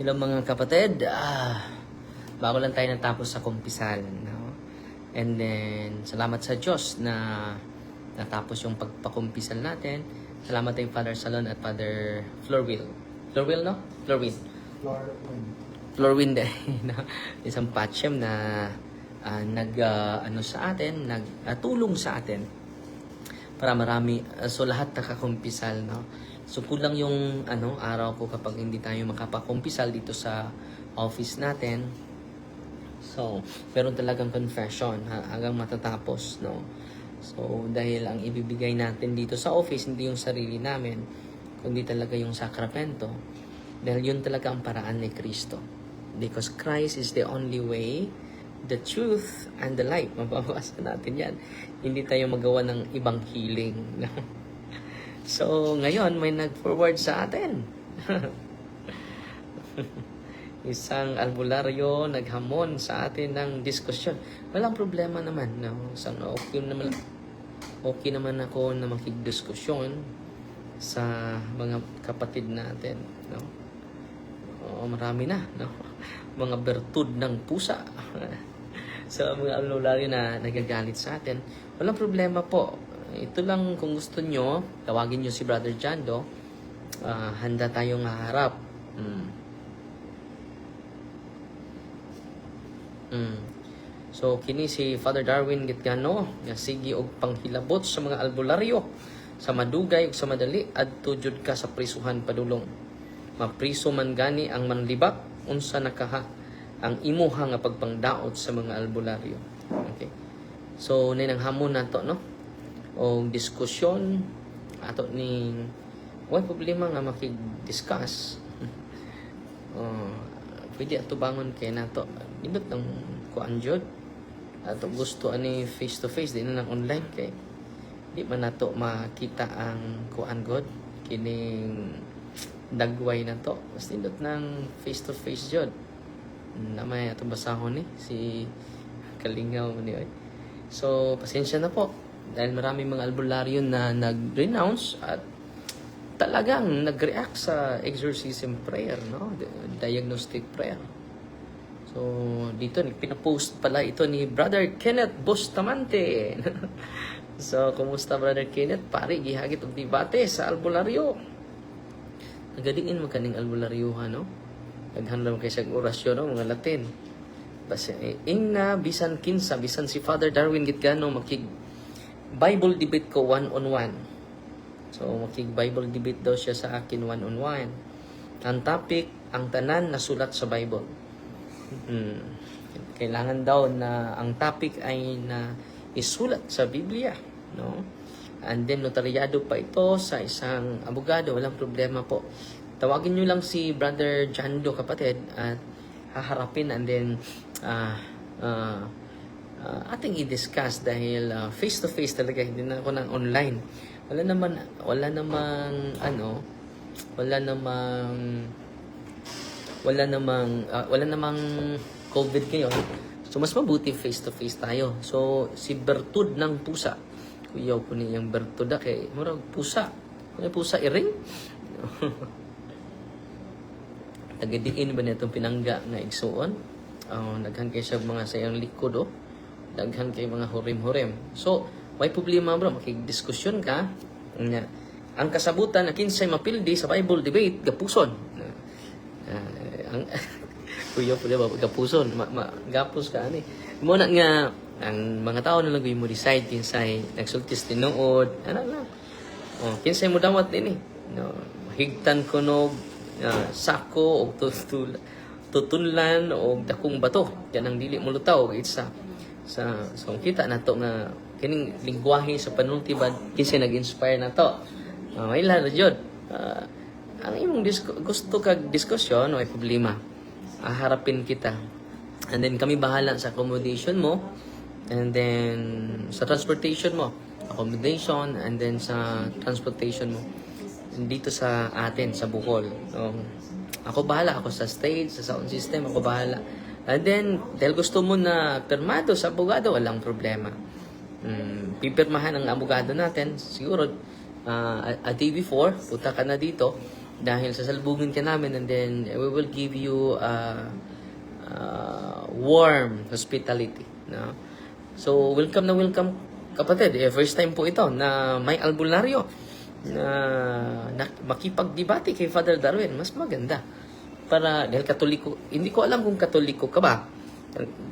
Hello mga kapatid. Ah, bago lang tayo natapos sa kumpisal. No? And then, salamat sa Diyos na natapos yung pagpakumpisal natin. Salamat kay Father Salon at Father Florwil. Florwil, no? Florwin. Florwin din. no? Isang patchem na ah, nag, ah, ano sa atin, nag, tulong sa atin para marami uh, so lahat nakakumpisal no so kulang yung ano araw ko kapag hindi tayo makapakumpisal dito sa office natin so meron talagang confession ha, hanggang matatapos no so dahil ang ibibigay natin dito sa office hindi yung sarili namin kundi talaga yung sakramento dahil yun talaga ang paraan ni Kristo because Christ is the only way the truth and the light. Mababawasan natin yan. Hindi tayo magawa ng ibang healing. So, ngayon, may nag-forward sa atin. Isang albularyo naghamon sa atin ng diskusyon. Walang problema naman. No? Isang okay naman, okay naman ako na makikidiskusyon sa mga kapatid natin. No? Oo, marami na. No? Mga bertud ng pusa. sa mga albularyo na nagagalit sa atin. Walang problema po. Ito lang kung gusto nyo, tawagin nyo si Brother Jando. Ah, handa tayong haharap. Mm. Mm. So, kini si Father Darwin Gitgano, nga sige og panghilabot sa mga albularyo, sa madugay ug sa madali, adto jud ka sa prisuhan padulong. Mapriso man gani ang manlibak, unsa nakaha ang imuha nga pagpangdaot sa mga albularyo. Okay. So, ninang hamon nato no? O diskusyon ato ni Way problema nga makig-discuss. oh, pwede ato bangon kay nato. Nindot ng kuan. Ato gusto ani face to face di na online kay di man nato makita ang kuan god kining dagway na to. Mas nindot ng face to face jud na may atong basahon ni si Kalingaw ni. So, pasensya na po dahil marami mga albularyo na nag-renounce at talagang nag-react sa exorcism prayer, no? Diagnostic prayer. So, dito pinapost pala ito ni Brother Kenneth Bustamante. so, kumusta Brother Kenneth? Pari, gihagit og debate sa albularyo. Nagadiin mo kaning albularyo, ha, no? Naghandam kay sa orasyon, no? Mga Latin. Basta, eh, ing na, bisan kinsa, bisan si Father Darwin Gitgano, makig Bible debate ko one-on-one. So, makig-Bible debate daw siya sa akin one-on-one. Ang topic, ang tanan na sulat sa Bible. Hmm. Kailangan daw na ang topic ay na isulat sa Biblia. No? And then, notaryado pa ito sa isang abogado. Walang problema po. Tawagin nyo lang si Brother Jando, kapatid, at haharapin and then uh, uh, uh, ating i-discuss dahil uh, face-to-face talaga, hindi na ako ng online. Wala naman, wala namang, ano, wala namang, wala namang, uh, wala namang COVID ngayon. So, mas mabuti face-to-face tayo. So, si Bertud ng pusa. Kuyaw ko niyang Bertud ah, kay murag pusa. Kaya pusa iring. Tagadiin ba niya itong pinangga nga igsuon? Uh, daghan kay siya mga sayang likod oh. Daghan kay mga hurim-hurim. So, may problema bro, makigdiskusyon ka. Nya, ang kasabutan na kinsay mapildi sa Bible debate, gapuson. Uh, ang kuya po diba, gapuson, ma, ma, gapos ka ani. Mo na nga, ang mga tao na lang mo decide kinsay nagsultis tinuod, ano lang. Oh, kinsay mo dawat din eh. No, higtan ko no uh, sako o tutul tutunlan o dakong bato. Yan ang dili mo lutaw isa sa so kita nato nga kining lingwahe sa panultibad kinsa nag-inspire na to. Uh, may lahat jud. Uh, ang imong gusto kag diskusyon ay problema. Ah, harapin kita. And then kami bahala sa accommodation mo and then sa transportation mo, accommodation and then sa transportation mo dito sa atin sa Bukol. Um, ako bahala ako sa stage, sa sound system, ako bahala. And then, dahil gusto mo na permado sa abogado, walang problema. Mm, pipirmahan ang abogado natin, siguro, uh, a day before, punta ka na dito, dahil sasalubungin ka namin and then we will give you uh, uh, warm hospitality. No? So, welcome na welcome kapatid. Eh, first time po ito na may albularyo na, na makipagdebate kay Father Darwin. Mas maganda. Para, dahil katoliko, hindi ko alam kung katoliko ka ba.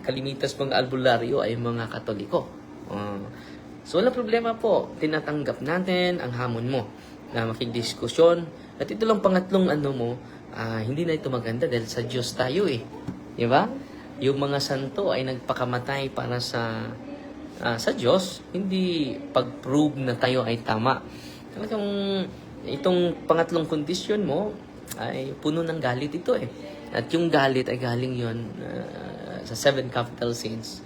Kalimitas mga albularyo ay mga katoliko. Uh, so, wala problema po. Tinatanggap natin ang hamon mo na makidiskusyon. At ito lang pangatlong ano mo, ah, hindi na ito maganda dahil sa Diyos tayo eh. Di ba? Yung mga santo ay nagpakamatay para sa ah, sa Diyos, hindi pag-prove na tayo ay tama. Talagang itong pangatlong kondisyon mo ay puno ng galit ito eh. At yung galit ay galing yon ah, sa seven capital sins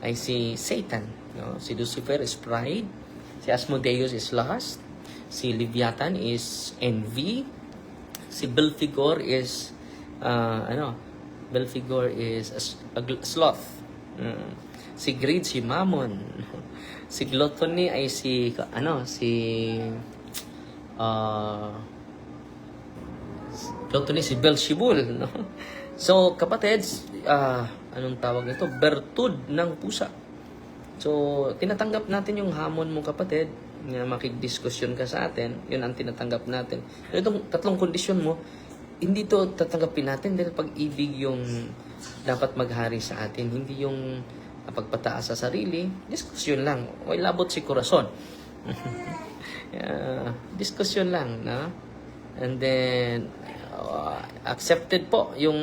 ay si Satan. No? Si Lucifer is pride. Si Asmodeus is lust. Si Leviathan is envy. Si Belphegor is uh, ano? Belphegor is a, a sloth. Mm. Si greed si Mammon. si gluttony ay si ano si uh, gluttony si Belzebul, no? So, kapatids, ah, anong tawag nito? Bertud ng pusa. So, tinatanggap natin yung hamon mo kapatid na makikidiskusyon ka sa atin. Yun ang tinatanggap natin. Pero itong tatlong kondisyon mo, hindi to tatanggapin natin dahil pag-ibig yung dapat maghari sa atin. Hindi yung pagpataas sa sarili. Diskusyon lang. O labot si korason. Yeah, diskusyon lang, na? And then, uh, accepted po yung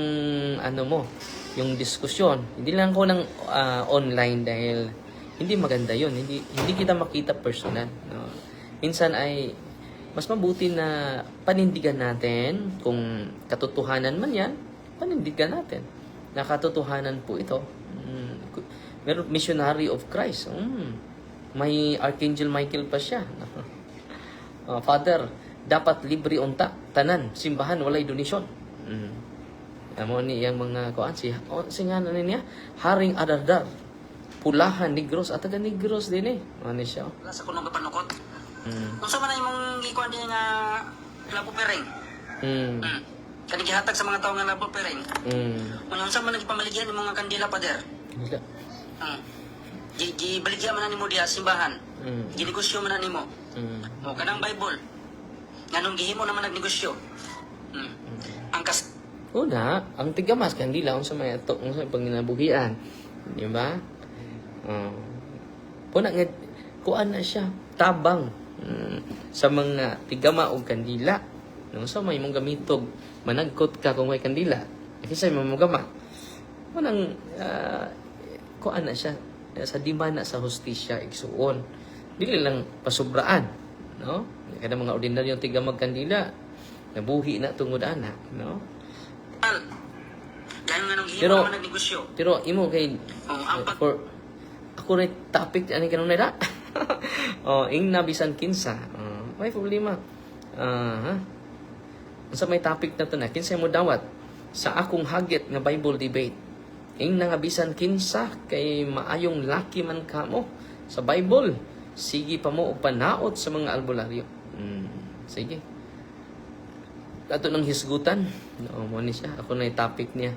ano mo, yung diskusyon. Hindi lang ko ng uh, online dahil hindi maganda yon hindi hindi kita makita personal no? Minsan ay mas mabuti na panindigan natin kung katotohanan man yan panindigan natin. Na katotohanan po ito. Mm, missionary of Christ. Mm, may Archangel Michael pa siya Uh, Father, dapat libre unta, tanan, simbahan, walay donasyon. Mm. Amo ni yang mga kuan si o si nga na niya Haring Adardar. Pulahan Negros at taga Negros din eh. Ano siya? Wala sa kunong kapanukot. Mm. Kung sa man imong gikuan din nga labo pereng. Mm. Hmm. Kani gihatag sa mga tawo nga labo pereng. Mm. Kung unsa man nagpamaligyan imong nga kandila pader. Wala. Hmm. Gi gibaligya man na nimo diha simbahan. Mm. Ginegosyo man na nimo. Mm. Mo kanang Bible. Nganong gihimo naman nagnegosyo. Hmm. Ang kas Una, ang tigamas kandila unsa may ato unsa may panginabuhian. Di ba? Oh. Puna nga kuan na siya tabang mm, sa mga tigama o kandila. Nung sa may mong gamitog managkot ka kung may kandila. Kasi may mong gama. Punang uh, kuan na siya sa dimana sa hustisya igsuon. Dili lang pasubraan, no? Kada mga ordinaryong tiga magkandila nabuhi na tungod ana, no? al. Kaya nga nung Pero- naman nagnegosyo. Pero imo kay Oh, ang pag for ako rin topic ani kanang nila. oh, ing nabisan kinsa. Uh, may problema. Ha? Unsa may topic na to na kinsa mo dawat sa akong hagit nga Bible debate. Ing nangabisan kinsa kay maayong laki man kamo sa Bible. Sige pa mo og panaot sa mga albularyo. Mm, sige. Ato ng hisgutan. No, mo ni siya. Ako na yung topic niya.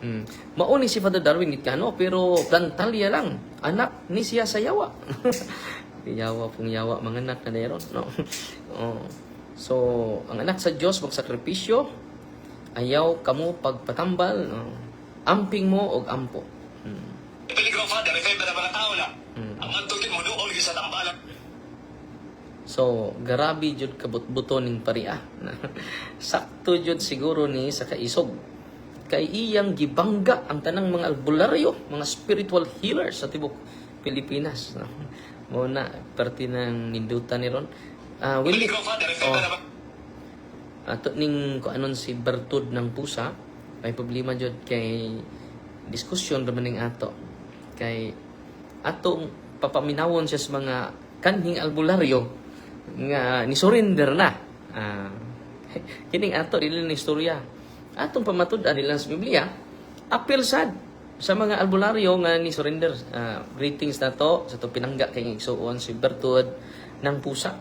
Mm. Mauni si Father Darwin Gitcano pero plantalya lang. Anak ni siya sa yawa. yawa pong yawa mga anak na meron. No? oh. So, ang anak sa Diyos magsakripisyo, ayaw kamo pagpatambal, no? amping mo og ampo. Mm. Peligro father, ifay ba na mga tao na? Mm. Ang antugin mo doon sa tambalan. So, garabi jud kabut-buto ning pariah. Sakto jud siguro ni sa kaisog. Kay iyang gibangga ang tanang mga albularyo, mga spiritual healers sa tibok Pilipinas. No? Mo na perti ng nindutan ni ron. Ah, Peligro father, ifay oh, ato ning kung anon si Bertud ng pusa, may problema jud kay diskusyon ra man ning ato. Kay atong papaminawon siya sa mga kanhing albularyo nga ni surrender na. Ah, kining ato dili na istorya. Atong pamatud-an nila sa Biblia, appeal sad sa mga albularyo nga ni surrender. Ah, greetings na to sa to pinangga kay igsuon si Bertud ng pusa,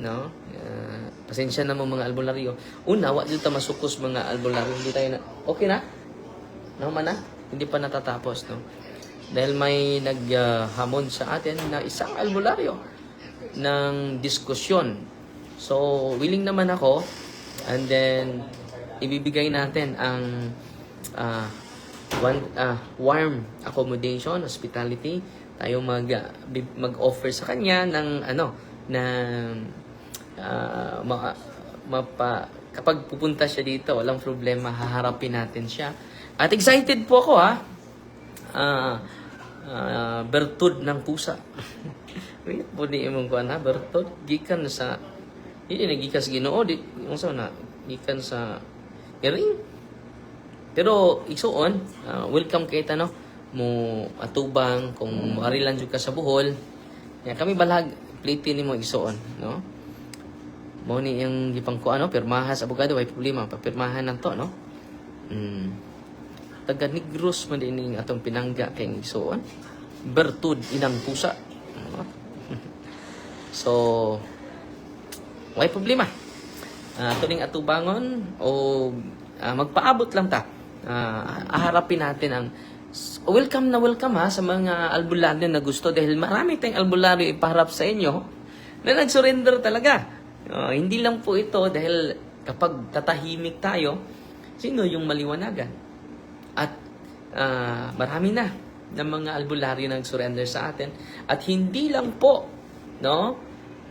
no? Ah, Pasensya na mo mga albularyo. Una, wa dito masukos mga albularyo. Hindi tayo na... Okay na? Naman na? Hindi pa natatapos, no? Dahil may naghamon sa atin na isang albularyo ng diskusyon. So, willing naman ako and then ibibigay natin ang ah, one, ah, warm accommodation, hospitality. Tayo mag, bi- mag-offer sa kanya ng ano, ng ah, ma- mapa, kapag pupunta siya dito, walang problema, haharapin natin siya. At excited po ako ha. Ah, ah, bertud ng pusa. Wait po imong kuan ha, bertud gikan sa hindi na gikan Ginoo di yung na gikan sa iring. Pero isuon, ah, welcome kay tano mo atubang kung marilan jud ka sa Bohol. Ya kami balag plate nimo isuon, no? Mo ni yung gipang ko ano, pirmahan sa abogado, way problema, papirmahan nanto, no? Mm. Taga Negros man din atong pinangga kay isuon. Bertud inang pusa. So, way problema. Ah, tuning atubangon o ah, magpaabot lang ta. Ah, aharapin natin ang welcome na welcome ha sa mga albularyo na gusto dahil marami tayong albularyo ipaharap sa inyo na nag-surrender talaga. Ah, hindi lang po ito dahil kapag tatahimik tayo, sino yung maliwanagan? At ah, marami na ng mga albularyo na nag-surrender sa atin. At hindi lang po, no?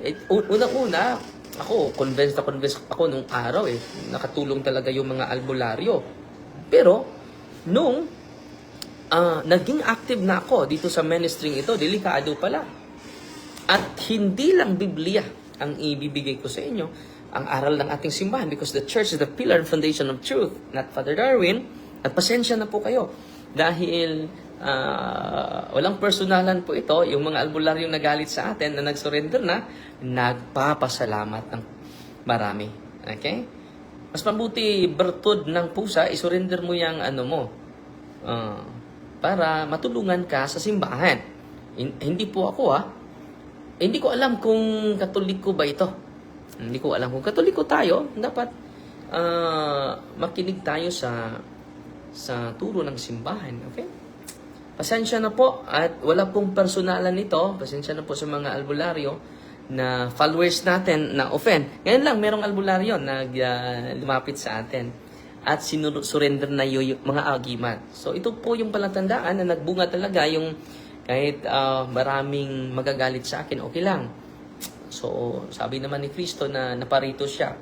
Eh, un- Unang-una, ako, convinced na convinced ako nung araw eh. Nakatulong talaga yung mga albularyo. Pero, nung ah, naging active na ako dito sa ministry ito, delikado pala. At hindi lang Biblia ang ibibigay ko sa inyo, ang aral ng ating simbahan because the church is the pillar and foundation of truth, not Father Darwin. At pasensya na po kayo dahil ah, walang personalan po ito, yung mga albularyo na galit sa atin na nag-surrender na, nagpapasalamat ng marami. Okay? Mas mabuti bertod ng pusa, isurrender mo yung ano mo. Ah, para matulungan ka sa simbahan. Hin- hindi po ako ah. Eh, hindi ko alam kung katoliko ba ito. Hindi ko alam kung katoliko tayo, dapat ah, makinig tayo sa sa turo ng simbahan, okay? Pasensya na po at wala pong personalan nito. Pasensya na po sa mga albularyo na followers natin na offend. Ngayon lang, merong albularyo na ah, lumapit sa atin at sinurrender na yung, mga agimat. So ito po yung palatandaan na nagbunga talaga yung kahit ah, maraming magagalit sa akin, okay lang. So sabi naman ni Kristo na naparito siya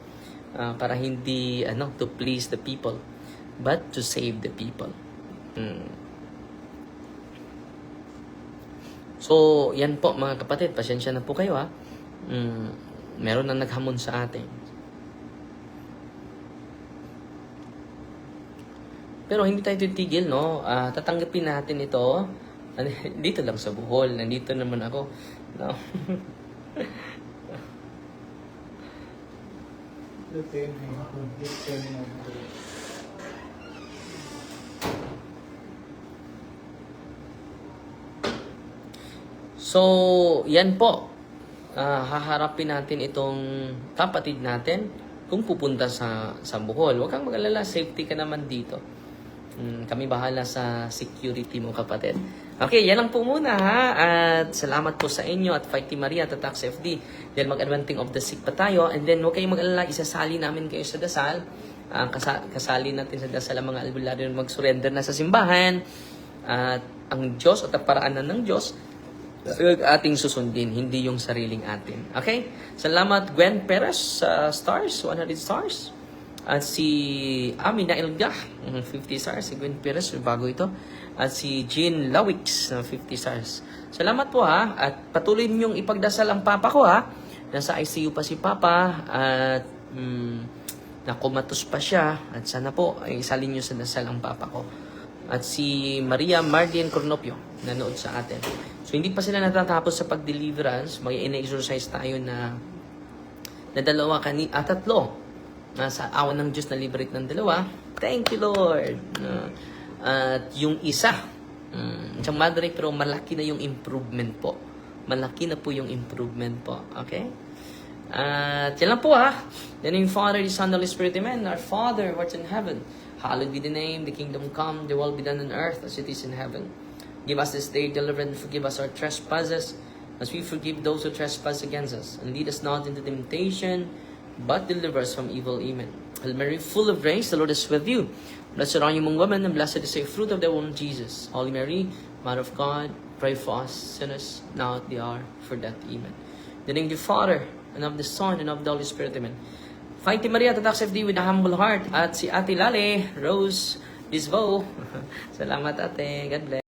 ah, para hindi ano to please the people but to save the people. Hmm. So, yan po mga kapatid, pasensya na po kayo ha. Mm, meron na naghamon sa atin. Pero hindi tayo titigil, no? Ah, tatanggapin natin ito. Ano, Dito lang sa Bohol. Nandito naman ako. No? So, yan po. Ah, haharapin natin itong kapatid natin kung pupunta sa, sa Bohol. Huwag kang mag-alala, safety ka naman dito. Mm, kami bahala sa security mo, kapatid. Okay, yan lang po muna ha. At salamat po sa inyo at Fight Team Maria at Tax FD. Dahil mag-advanting of the sick pa tayo. And then, huwag kayong mag-alala, isasali namin kayo sa dasal. Ah, kasa- kasali natin sa dasal ang mga albularyo na mag-surrender na sa simbahan. At ang Diyos at ang paraanan ng Diyos ating susundin, hindi yung sariling atin. Okay? Salamat Gwen Perez sa stars, 100 stars. At si Amina Elga, mm, 50 stars. Si Gwen Perez, bago ito. At si Jean Lawix, na 50 stars. Salamat po ha. At patuloy ninyong ipagdasal ang papa ko ha. Nasa ICU pa si papa. At mm, nakumatos pa siya. At sana po ay isalin niyo sa dasal ang papa ko. At si Maria Mardian Cornopio, nanood sa atin. So, hindi pa sila natatapos sa pag-deliverance. May ina-exercise tayo na na dalawa kani at tatlo nasa awan ng Diyos na liberate ng dalawa thank you Lord Na- at yung isa um, isang madre pero malaki na yung improvement po malaki na po yung improvement po okay At yan lang po ha. Then in Father, the Son, the Holy Spirit, Amen. Our Father, who in heaven, hallowed be the name, the kingdom come, the will be done on earth as it is in heaven. Give us this day deliverance, and forgive us our trespasses, as we forgive those who trespass against us. And lead us not into temptation, but deliver us from evil. Amen. Hail Mary, full of grace, the Lord is with you. Blessed are you among women, and blessed is the fruit of the womb, Jesus. Holy Mary, Mother of God, pray for us sinners, now at the hour for death. Amen. In the name of the Father, and of the Son, and of the Holy Spirit. Amen. Fighting Maria, tatak FD with a humble heart. At si Ate Lale, Rose Bisbo. Salamat ate. God bless.